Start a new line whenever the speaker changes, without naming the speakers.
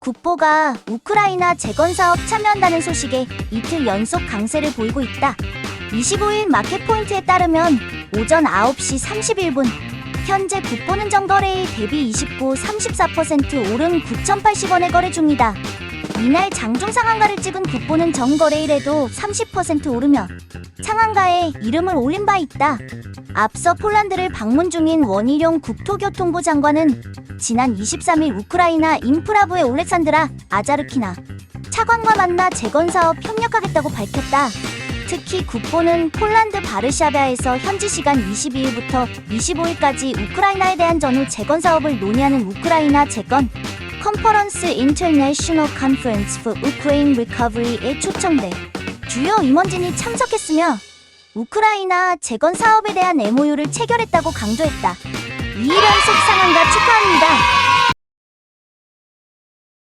국보가 우크라이나 재건 사업 참여한다는 소식에 이틀 연속 강세를 보이고 있다. 25일 마켓 포인트에 따르면 오전 9시 31분 현재 국보는 정거래일 대비 29, 34% 오른 9,080원에 거래 중이다. 이날 장중 상한가를 찍은 국보는 정거래일에도 30% 오르며 상한가에 이름을 올린 바 있다. 앞서 폴란드를 방문 중인 원희룡 국토교통부 장관은 지난 23일 우크라이나 인프라부의 올렉산드라 아자르키나 차관과 만나 재건 사업 협력하겠다고 밝혔다. 특히 국보는 폴란드 바르샤바에서 현지 시간 22일부터 25일까지 우크라이나에 대한 전후 재건 사업을 논의하는 우크라이나 재건 컨퍼런스 인터내셔널 컨퍼런스 for Ukraine Recovery에 초청돼 주요 임원진이 참석했으며 우크라이나 재건 사업에 대한 MOU를 체결했다고 강조했다. 2일 연속 상한가 축하합니다.